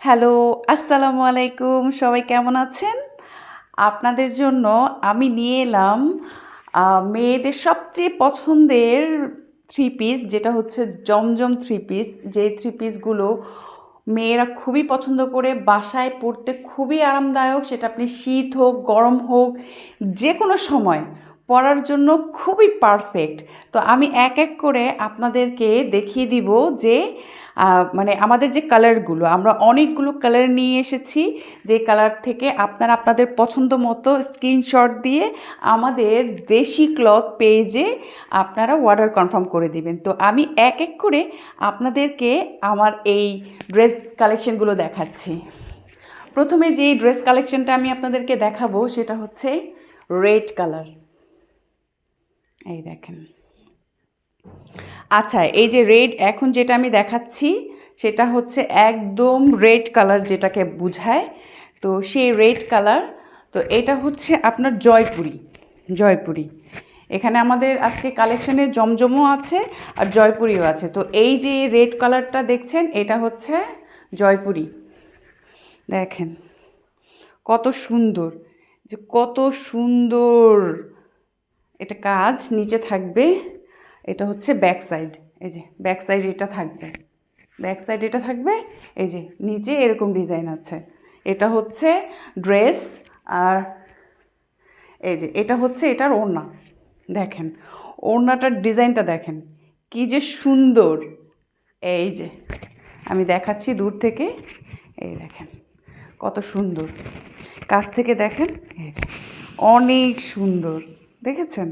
Hello, আসসালামু আলাইকুম। সবাই কেমন আছেন? আপনাদের জন্য আমি নিয়ে এলাম মেয়েদের সবচেয়ে পছন্দের থ্রি পিস যেটা হচ্ছে জমজম থ্রি পিস যে থ্রি পিসগুলো মেয়েরা খুবই পছন্দ করে, বাসায় পরতে খুবই আরামদায়ক। সেটা আপনি শীত হোক, গরম হোক যে কোনো সময় পরার জন্য খুবই পারফেক্ট তো আমি এক এক করে আপনাদেরকে দেখিয়ে দিব যে মানে আমাদের যে কালারগুলো আমরা অনেকগুলো কালার নিয়ে এসেছি, যে কালার থেকে আপনারা আপনাদের পছন্দ মতো স্ক্রিনশট দিয়ে আমাদের দেশি ক্লথ পেজে আপনারা অর্ডার কনফার্ম করে দিবেন। তো আমি এক এক করে আপনাদেরকে আমার এই ড্রেস কালেকশনগুলো দেখাচ্ছি। প্রথমে যে ড্রেস কালেকশনটা আমি আপনাদেরকে দেখাবো, সেটা হচ্ছে রেড কালার এই দেখেন। আচ্ছা এই যে রেড এখন যেটা আমি দেখাচ্ছি, সেটা হচ্ছে একদম রেড কালার যেটাকে বোঝায়। তো সেই রেড কালার তো এটা হচ্ছে আপনার জয়পুরি জয়পুরি। এখানে আমাদের আজকে কালেকশানে জমজমও আছে আর জয়পুরিও আছে। তো এই যে রেড কালারটা দেখছেন, এটা হচ্ছে জয়পুরি। দেখেন, কত সুন্দর, যে কত সুন্দর। এটা কাজ নিচে থাকবে। এটা হচ্ছে ব্যাক সাইড এই যে ব্যাক সাইড এটা থাকবে। ব্যাক সাইড এটা থাকবে, এই যে নিচে এরকম ডিজাইন আছে। এটা হচ্ছে ড্রেস আর এই যে এটা হচ্ছে এটার ওড়না। দেখেন, ওড়নাটার ডিজাইনটা দেখেন, কি যে সুন্দর। এই যে আমি দেখাচ্ছি দূর থেকে, এই দেখেন, কত সুন্দর। কাছ থেকে দেখেন, এই যে অনেক সুন্দর। দেখেছেন?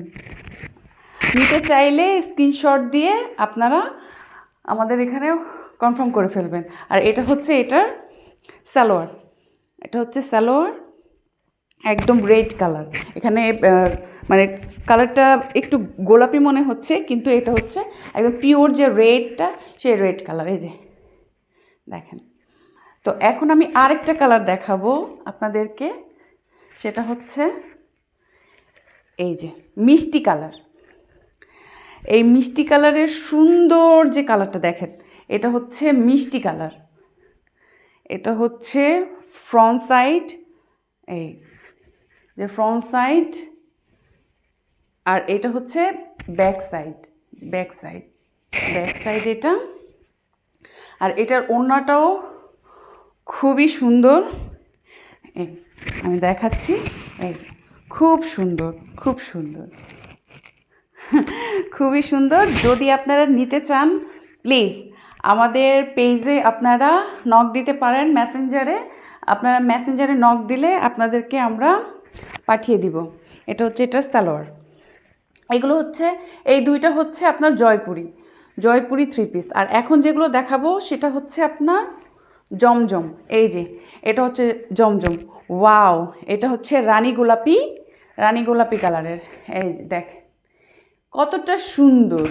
নিতে চাইলে স্ক্রিনশট দিয়ে আপনারা আমাদের এখানে কনফার্ম করে ফেলবেন। আর এটা হচ্ছে এটার সালোয়ার। এটা হচ্ছে সালোয়ার, একদম রেড কালার এখানে মানে কালারটা একটু গোলাপি মনে হচ্ছে, কিন্তু এটা হচ্ছে একদম পিওর যে রেডটা সেই রেড কালার এই যে, দেখেন। তো এখন আমি আরেকটা কালার দেখাবো আপনাদেরকে। সেটা হচ্ছে এই যে, মিষ্টি কালার এই মিষ্টি কালারের সুন্দর যে কালারটা দেখেন, এটা হচ্ছে মিষ্টি কালার। এটা হচ্ছে ফ্রন্ট সাইড এই যে ফ্রন্ট সাইড আর এটা হচ্ছে back side back side back side এটা। আর এটার ওড়নাটাও খুবই সুন্দর। আমি দেখাচ্ছি, এই খুব সুন্দর খুব সুন্দর। খুবই সুন্দর। যদি আপনারা নিতে চান প্লিজ আমাদের পেজে আপনারা নক দিতে পারেন মেসেঞ্জারে আপনারা মেসেঞ্জারে নক দিলে আপনাদেরকে আমরা পাঠিয়ে দিব। এটা হচ্ছে এটার সালোয়ার। এগুলো হচ্ছে, এই দুইটা হচ্ছে আপনার জয়পুরি। জয়পুরি থ্রি পিস আর এখন যেগুলো দেখাবো, সেটা হচ্ছে আপনার জমজম। এই যে, এটা হচ্ছে জমজম। ওয়াও এটা হচ্ছে রানী গোলাপি রানী গোলাপি কালারের এই দেখ। কতটা সুন্দর।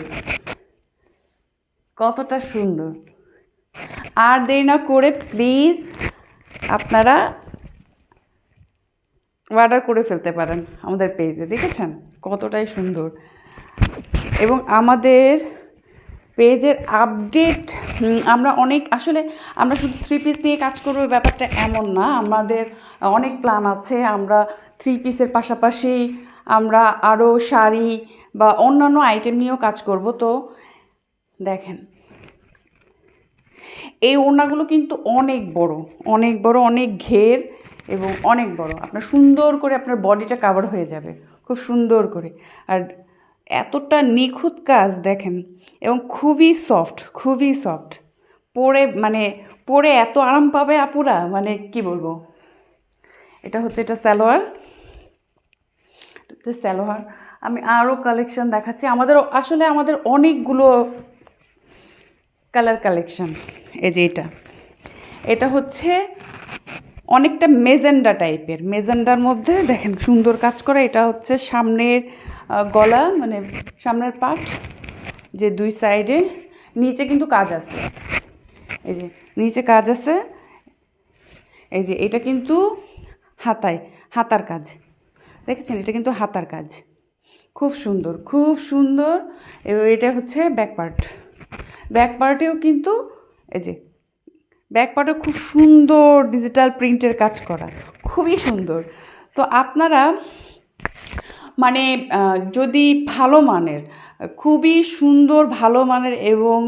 কতটা সুন্দর। আর দেরি না করে প্লিজ আপনারা অর্ডার করে ফেলতে পারেন আমাদের পেজে দেখেছেন? কতটাই সুন্দর। এবং আমাদের পেজের আপডেট আমরা অনেক, আসলে আমরা শুধু থ্রি পিস নিয়ে কাজ করব ব্যাপারটা এমন না। আমাদের অনেক প্ল্যান আছে, আমরা থ্রি পিসের পাশাপাশি আমরা আরও শাড়ি বা অন্যান্য আইটেম নিয়েও কাজ করব। তো দেখেন, এই ওড়নাগুলো কিন্তু অনেক বড় অনেক বড়, অনেক ঘের এবং অনেক বড়। আপনার সুন্দর করে আপনার বডিটা কাভার হয়ে যাবে, খুব সুন্দর করে। আর এতটা নিখুঁত কাজ দেখেন, এবং খুবই সফট খুবই সফট পরে মানে পরে এত আরাম পাবে আপুরা মানে কি বলব? এটা হচ্ছে, এটা সালোয়ার, এটা হচ্ছে সালোয়ার। আমি আরও কালেকশন দেখাচ্ছি। আমাদের আসলে আমাদের অনেকগুলো কালার কালেকশন এই যে এটা। এটা হচ্ছে অনেকটা মেজেন্ডা টাইপের। মেজেন্ডার মধ্যে দেখেন সুন্দর কাজ করা। এটা হচ্ছে সামনের গলা মানে সামনের পাট, যে দুই সাইডে নিচে কিন্তু কাজ আছে। এই যে, নিচে কাজ আছে। এই যে, এটা কিন্তু হাতায়, হাতার কাজ। দেখেছেন? এটা কিন্তু হাতার কাজ। খুব সুন্দর খুব সুন্দর। এটা হচ্ছে ব্যাক পার্ট ব্যাক পার্টেও কিন্তু এই যে ব্যাকপার্টও খুব সুন্দর ডিজিটাল প্রিন্টের কাজ করা, খুবই সুন্দর। তো আপনারা মানে যদি ভালো মানের, খুবই সুন্দর, ভালো মানের এবং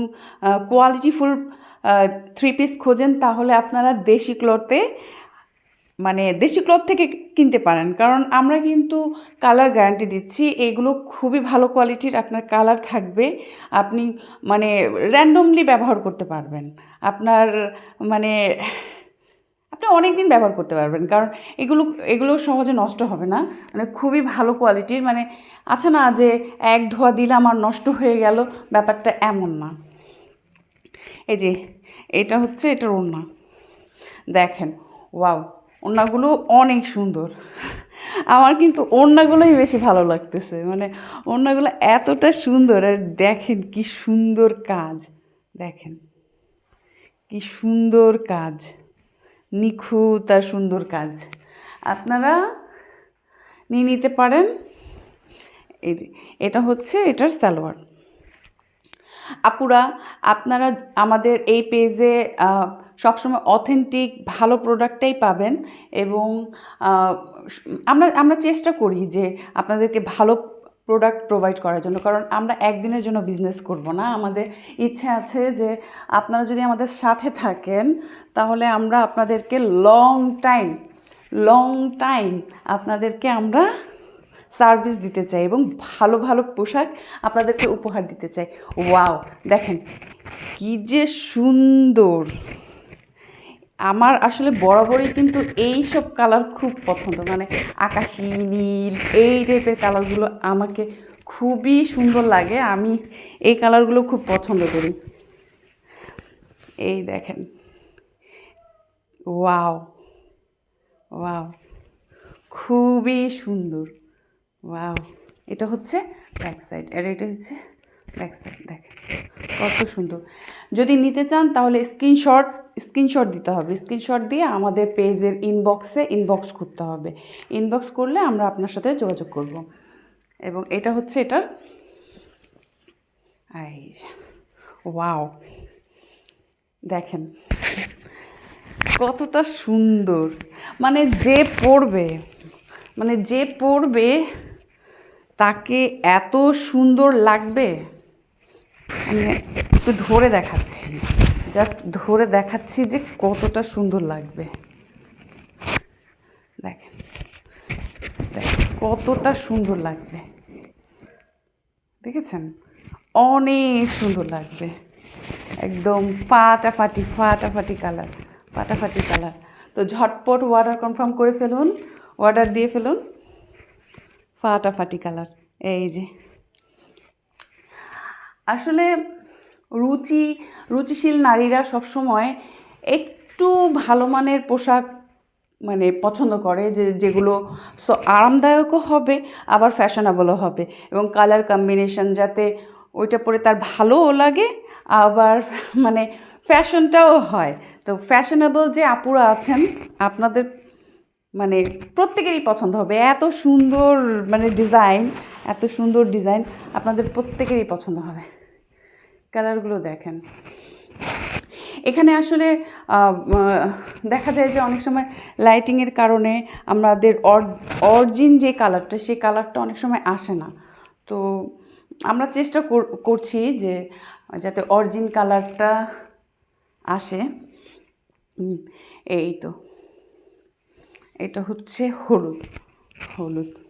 কোয়ালিটিফুল থ্রি পিস খোঁজেন, তাহলে আপনারা দেশি ক্লথে মানে দেশি ক্লথ থেকে কিনতে পারেন। কারণ আমরা কিন্তু কালার গ্যারান্টি দিচ্ছি, এগুলো খুবই ভালো কোয়ালিটির আপনার কালার থাকবে, আপনি মানে র্যান্ডমলি ব্যবহার করতে পারবেন। আপনার মানে আপনি অনেক দিন ব্যবহার করতে পারবেন, কারণ এগুলো এগুলো সহজে নষ্ট হবে না। মানে খুবই ভালো কোয়ালিটির মানে আছে না যে এক ধোয়া দিলাম আর নষ্ট হয়ে গেল, ব্যাপারটা এমন না। এই যে, এটা হচ্ছে এটার ওড়না। দেখেন, ওয়াও। ওড়নাগুলো অনেক সুন্দর। আমার কিন্তু ওড়নাগুলোই বেশি ভালো লাগতেছে। মানে ওড়নাগুলো এতটা সুন্দর, আর দেখেন কি সুন্দর কাজ। দেখেন, কি সুন্দর কাজ। নিখুঁত আর সুন্দর কাজ। আপনারা নিয়ে নিতে পারেন। এই যে, এটা হচ্ছে এটার সালোয়ার। আপুরা, আপনারা আমাদের এই পেজে সবসময় অথেন্টিক ভালো প্রোডাক্টটাই পাবেন এবং আমরা আমরা চেষ্টা করি যে আপনাদেরকে ভালো প্রোডাক্ট প্রোভাইড করার জন্য। কারণ আমরা একদিনের জন্য বিজনেস করব না। আমাদের ইচ্ছে আছে যে আপনারা যদি আমাদের সাথে থাকেন, তাহলে আমরা আপনাদেরকে লং টাইম লং টাইম আপনাদেরকে আমরা সার্ভিস দিতে চাই এবং ভালো ভালো পোশাক আপনাদেরকে উপহার দিতে চাই। ওয়াও দেখেন, কি যে সুন্দর! আমার আসলে বরাবরই কিন্তু এই সব কালার খুব পছন্দ। মানে আকাশি, নীল, এই টাইপের কালারগুলো আমাকে খুবই সুন্দর লাগে। আমি এই কালারগুলো খুব পছন্দ করি। এই দেখেন। ওয়াও। ওয়াও। খুবই সুন্দর। ওয়াও। এটা হচ্ছে ব্যাক সাইড আর এটা হচ্ছে দেখেন কত সুন্দর। যদি নিতে চান, তাহলে স্ক্রিনশট স্ক্রিনশট দিতে হবে। স্ক্রিনশট দিয়ে আমাদের পেজের ইনবক্সে ইনবক্স করতে হবে। ইনবক্স করলে আমরা আপনার সাথে যোগাযোগ করব। এবং এটা হচ্ছে এটার, এই ওয়াও দেখেন, কতটা সুন্দর। মানে যে পড়বে মানে যে পড়বে, তাকে এত সুন্দর লাগবে। আমি একটু ধরে দেখাচ্ছি। জাস্ট ধরে দেখাচ্ছি যে কতটা সুন্দর লাগবে। দেখেন। কতটা সুন্দর লাগবে। দেখেছেন? অনেক সুন্দর লাগবে। একদম ফাটাফাটি ফাটাফাটি কালার ফাটাফাটি কালার। তো ঝটপট অর্ডার কনফার্ম করে ফেলুন অর্ডার দিয়ে ফেলুন। ফাটাফাটি কালার। এই যে। আসলে রুচি, রুচিশীল নারীরা সবসময় একটু ভালো মানের পোশাক মানে পছন্দ করে যে, যেগুলো সো আরামদায়কও হবে, আবার ফ্যাশনেবলও হবে। এবং কালার কম্বিনেশন যাতে ওইটা পরে তার ভালোও লাগে, আবার মানে ফ্যাশনটাও হয়। তো ফ্যাশনেবল যে আপুরা আছেন, আপনাদের মানে প্রত্যেকেরই পছন্দ হবে। এত সুন্দর মানে ডিজাইন এত সুন্দর ডিজাইন আপনাদের প্রত্যেকেরই পছন্দ হবে। কালারগুলো দেখেন। এখানে আসলে দেখা যায় যে অনেক সময় লাইটিংয়ের কারণে আমাদের অরিজিন যে কালারটা, সেই কালারটা অনেক সময় আসে না। তো আমরা চেষ্টা কর- করছি যে যাতে অরিজিন কালারটা আসে। এই তো। এটা হচ্ছে হলুদ হলুদ।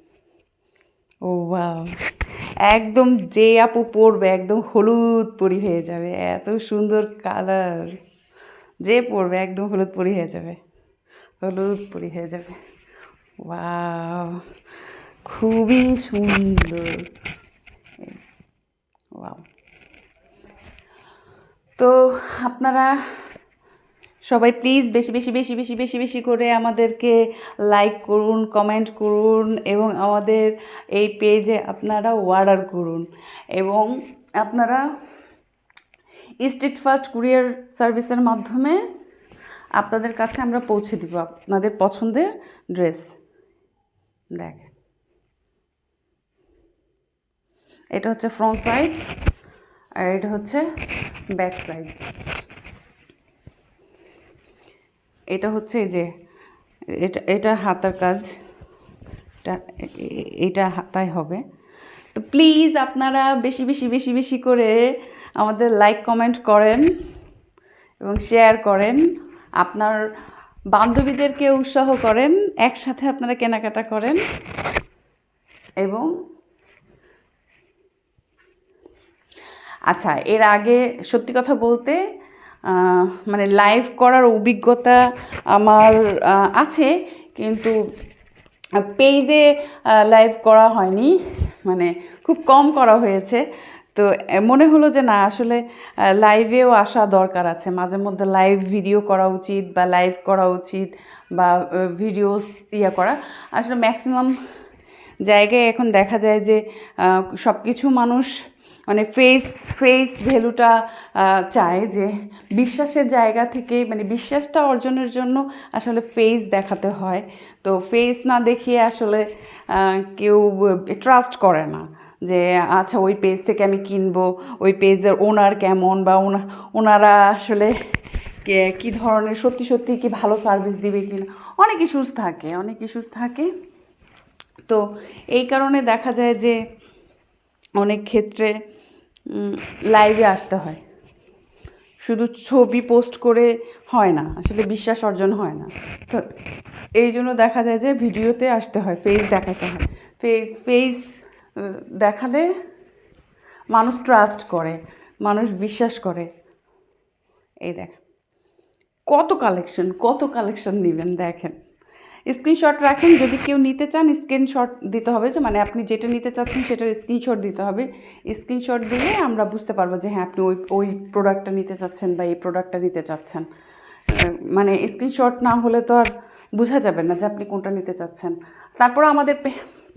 ও ওয়াও একদম যে আপু পরবে, একদম হলুদ পরি হয়ে যাবে, এত সুন্দর কালার যে পরবে, একদম হলুদ পরি হয়ে যাবে, হলুদ পরি হয়ে যাবে ওয়াও খুবই সুন্দর। ওয়াও তো আপনারা সবাই প্লিজ বেশি বেশি বেশি বেশি বেশি বেশি করে আমাদেরকে লাইক করুন কমেন্ট করুন এবং আমাদের এই পেজে আপনারা অর্ডার করুন। এবং আপনারা স্ট্রিট ফার্স্ট কুরিয়ার সার্ভিসের মাধ্যমে আপনাদের কাছে আমরা পৌঁছে দিব আপনাদের পছন্দের ড্রেস দেখ। এটা হচ্ছে ফ্রন্ট সাইড আর এটা হচ্ছে ব্যাক সাইড এটা হচ্ছে যে, এটা এটা হাতার কাজ, এটা এটা হবে। তো প্লিজ আপনারা বেশি বেশি বেশি বেশি করে আমাদের লাইক কমেন্ট করেন এবং শেয়ার করেন। আপনার বান্ধবীদেরকে উৎসাহ করেন, একসাথে আপনারা কেনাকাটা করেন এবং আচ্ছা এর আগে সত্যি কথা বলতে মানে লাইভ করার অভিজ্ঞতা আমার আছে, কিন্তু পেজে লাইভ করা হয়নি মানে খুব কম করা হয়েছে। তো মনে হলো যে না, আসলে লাইভেও আসা দরকার আছে। মাঝে মধ্যে লাইভ ভিডিও করা উচিত বা লাইভ করা উচিত বা ভিডিওস ইয়ে করা। আসলে ম্যাক্সিমাম জায়গায় এখন দেখা যায় যে সব কিছু মানুষ মানে ফেস ফেস ভ্যালুটা চায় যে বিশ্বাসের জায়গা থেকে মানে বিশ্বাসটা অর্জনের জন্য আসলে ফেস দেখাতে হয়। তো ফেস না দেখিয়ে আসলে কেউ ট্রাস্ট করে না যে আচ্ছা ওই পেজ থেকে আমি কিনবো, ওই পেজের ওনার কেমন বা ওনা, ওনারা আসলে কে- কী ধরনের, সত্যি সত্যি কি ভালো সার্ভিস দিবে কিনা। অনেক ইস্যুস থাকে, অনেক ইস্যুস থাকে। তো এই কারণে দেখা যায় যে অনেক ক্ষেত্রে লাইভে আসতে হয়। শুধু ছবি পোস্ট করে হয় না, আসলে বিশ্বাস অর্জন হয় না। তো এই জন্য দেখা যায় যে ভিডিওতে আসতে হয় ফেস দেখাতে হয়। ফেস ফেস দেখালে মানুষ ট্রাস্ট করে, মানুষ বিশ্বাস করে। এই দেখ, কত কালেকশন কত কালেকশন নেবেন, দেখেন। স্ক্রিনশট রাখেন, যদি কেউ নিতে চান, স্ক্রিনশট দিতে হবে যে মানে আপনি যেটা নিতে চাচ্ছেন সেটার স্ক্রিনশট দিতে হবে। স্ক্রিনশট দিলে আমরা বুঝতে পারব যে হ্যাঁ আপনি ওই ওই প্রোডাক্টটা নিতে চাচ্ছেন বা এই প্রোডাক্টটা নিতে চাচ্ছেন। মানে স্ক্রিনশট না হলে তো আর বোঝা যাবে না যে, আপনি কোনটা নিতে চাচ্ছেন। তারপর আমাদের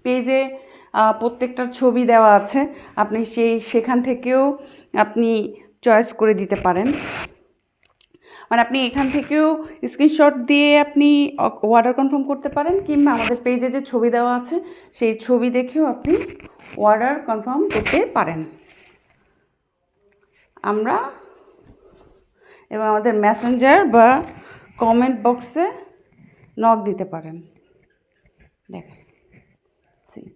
পেজে প্রত্যেকটার ছবি দেওয়া আছে। আপনি সেই, সেখান থেকেও আপনি চয়েস করে দিতে পারেন। মানে আপনি এখান থেকেও স্ক্রিনশট দিয়ে আপনি অর্ডার কনফার্ম করতে পারেন কিংবা আমাদের পেজে যে ছবি দেওয়া আছে সেই ছবি দেখেও আপনি অর্ডার কনফার্ম করতে পারেন। আমরা এবং আমাদের মেসেঞ্জার বা কমেন্ট বক্সে নক দিতে পারেন। দেখেন See,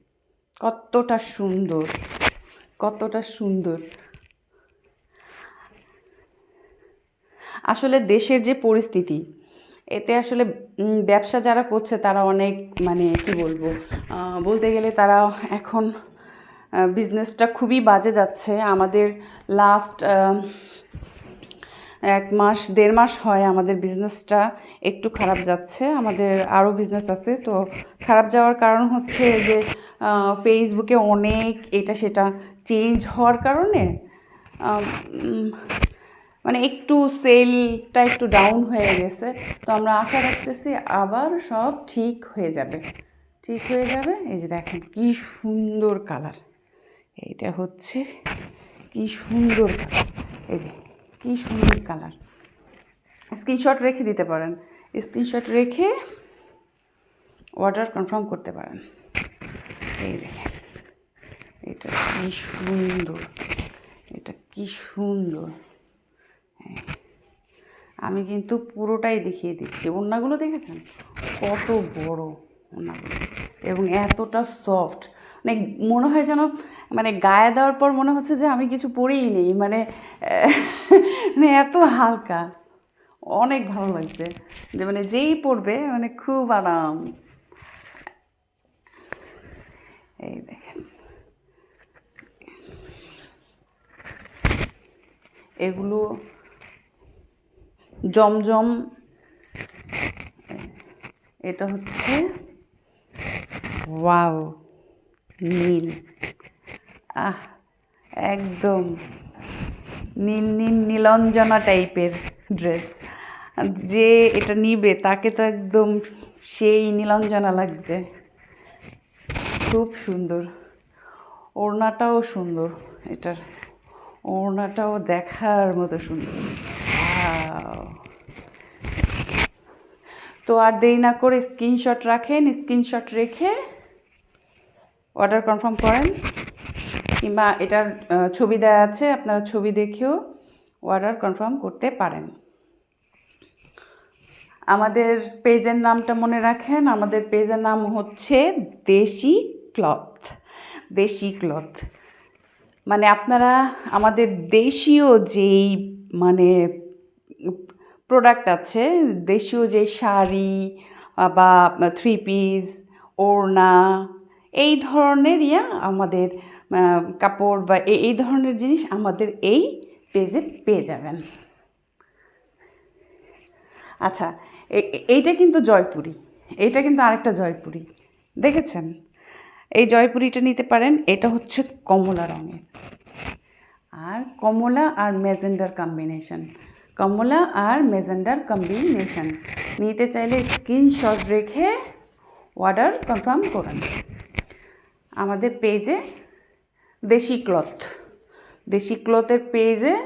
কতটা সুন্দর কতটা সুন্দর। আসলে দেশের যে পরিস্থিতি, এতে আসলে ব্যবসা যারা করছে তারা অনেক মানে কি বলব বলতে গেলে তারা এখন বিজনেসটা খুবই বাজে যাচ্ছে। আমাদের লাস্ট এক মাস, দেড় মাস হয় আমাদের বিজনেসটা একটু খারাপ যাচ্ছে। আমাদের আরও বিজনেস আছে, তো খারাপ যাওয়ার কারণ হচ্ছে যে ফেসবুকে অনেক এটা সেটা চেঞ্জ হওয়ার কারণে মানে একটু সেলটা একটু ডাউন হয়ে গেছে, তো আমরা আশা রাখতেছি আবার সব ঠিক হয়ে যাবে। ঠিক হয়ে যাবে? এই যে দেখেন কি সুন্দর কালার এইটা হচ্ছে কি সুন্দর এই যে কি সুন্দর কালার স্ক্রিনশট রেখে দিতে পারেন। স্ক্রিনশট রেখে অর্ডার কনফার্ম করতে পারেন। এই দেখেন, এটা কি সুন্দর। এটা কি সুন্দর। আমি কিন্তু পুরোটাই দেখিয়ে দিচ্ছি। ওড়নাগুলো দেখেছেন? কত বড় ওড়নাগুলো। এবং এতটা সফট মানে মনে হয় যেন মানে গায়ে দেওয়ার পর মনে হচ্ছে যে আমি কিছু পরেই নেই। মানে মানে এত হালকা। অনেক ভালো লাগবে যে মানে যেই পরবে মানে খুব আরাম। এই দেখেন। এগুলো জমজম, এটা হচ্ছে ওয়াও, নীল। আহ, একদম নীল নীল, নীলঞ্জনা টাইপের ড্রেস। যে এটা নিবে, তাকে তো একদম সেই নীলঞ্জনা লাগবে। খুব সুন্দর। ওড়নাটাও সুন্দর, এটার। ওড়নাটাও দেখার মতো সুন্দর। তো আর দেরি না করে স্ক্রিনশট রাখেন স্ক্রিনশট রেখে অর্ডার কনফার্ম করেন। কিংবা এটার ছবি দেওয়া আছে, আপনারা ছবি দেখেও অর্ডার কনফার্ম করতে পারেন। আমাদের পেজের নামটা মনে রাখেন, আমাদের পেজের নাম হচ্ছে দেশি ক্লথ দেশি ক্লথ। মানে আপনারা আমাদের দেশীয় যেই মানে প্রোডাক্ট আছে, দেশীয় যে শাড়ি বা থ্রি পিস ওড়না, এই ধরনের ইয়া আমাদের কাপড় বা এই ধরনের জিনিস আমাদের এই পেজে পেয়ে যাবেন। আচ্ছা এইটা কিন্তু জয়পুরি, এইটা কিন্তু আরেকটা জয়পুরি, দেখেছেন? এই জয়পুরিটা নিতে পারেন, এটা হচ্ছে কমলা রঙের। আর কমলা আর মেজেন্ডার কম্বিনেশন কমলা আর মেজেন্ডার কম্বিনেশন। নিতে চাইলে স্ক্রিনশট রেখে অর্ডার কনফার্ম করুন। আমাদের পেজে দেশি ক্লথ দেশি ক্লথের পেজে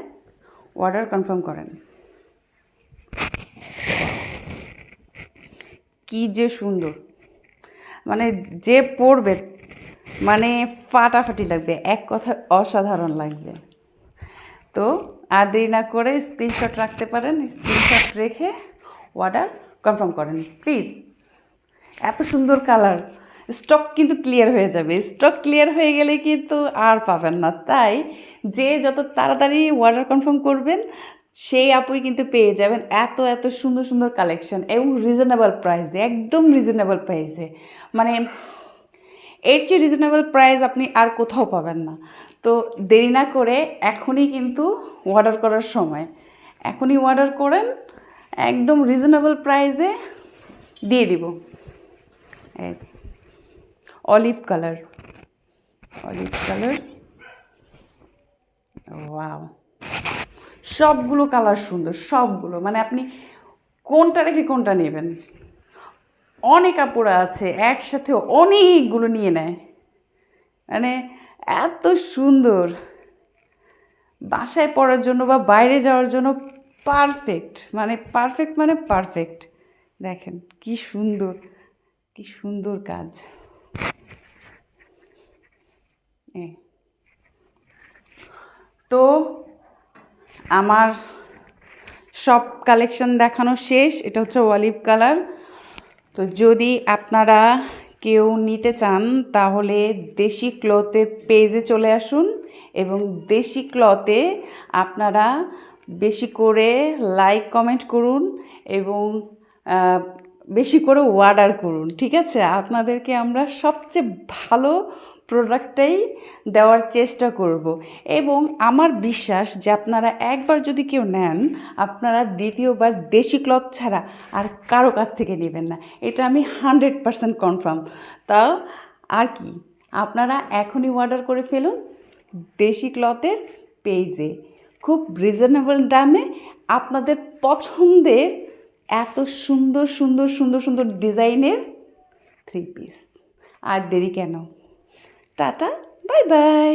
অর্ডার কনফার্ম করেন। কি যে সুন্দর। মানে যে পড়বে মানে ফাটাফাটি লাগবে, এক কথা অসাধারণ লাগবে। তো আর দেরি না করে স্ক্রিনশট রাখতে পারেন স্ক্রিনশট রেখে অর্ডার কনফার্ম করেন প্লিজ এত সুন্দর কালার স্টক কিন্তু ক্লিয়ার হয়ে যাবে। স্টক ক্লিয়ার হয়ে গেলে কিন্তু আর পাবেন না। তাই যে যত তাড়াতাড়ি অর্ডার কনফার্ম করবেন, সেই আপুই কিন্তু পেয়ে যাবেন এত এত সুন্দর সুন্দর কালেকশন এবং রিজনেবল প্রাইসে একদম রিজনেবল প্রাইসে মানে এর চেয়ে রিজনেবল প্রাইস আপনি আর কোথাও পাবেন না। তো দেরি না করে এখনই কিন্তু অর্ডার করার সময়। এখনই অর্ডার করেন, একদম রিজনেবল প্রাইসে দিয়ে দিব। Olive colour olive colour wow সবগুলো কালার সুন্দর, সবগুলো। মানে আপনি কোনটা রেখে কোনটা নেবেন? অনেক কাপড় আছে, একসাথে অনেকগুলো নিয়ে নেয়। মানে এত সুন্দর। বাসায় পড়ার জন্য বা বাইরে যাওয়ার জন্য পারফেক্ট মানে পারফেক্ট মানে পারফেক্ট দেখেন কি সুন্দর কি সুন্দর কাজ। তো আমার সব কালেকশন দেখানো শেষ, এটা হচ্ছে অলিভ কালার তো যদি আপনারা কেউ নিতে চান, তাহলে দেশি ক্লথের পেজে চলে আসুন এবং দেশি ক্লথে আপনারা বেশি করে লাইক কমেন্ট করুন এবং বেশি করে অর্ডার করুন, ঠিক আছে? আপনাদেরকে আমরা সবচেয়ে ভালো প্রোডাক্টটাই দেওয়ার চেষ্টা করব। এবং আমার বিশ্বাস যে আপনারা একবার যদি কেউ নেন, আপনারা দ্বিতীয়বার দেশি ক্লথ ছাড়া আর কারও কাছ থেকে নেবেন না। এটা আমি হান্ড্রেড পারসেন্ট কনফার্ম তাও আর কি, আপনারা এখনই অর্ডার করে ফেলুন দেশি ক্লথের পেজে খুব রিজনেবল দামে আপনাদের পছন্দের এত সুন্দর সুন্দর সুন্দর সুন্দর ডিজাইনের থ্রি পিস আর দেরি কেন? Tata bye bye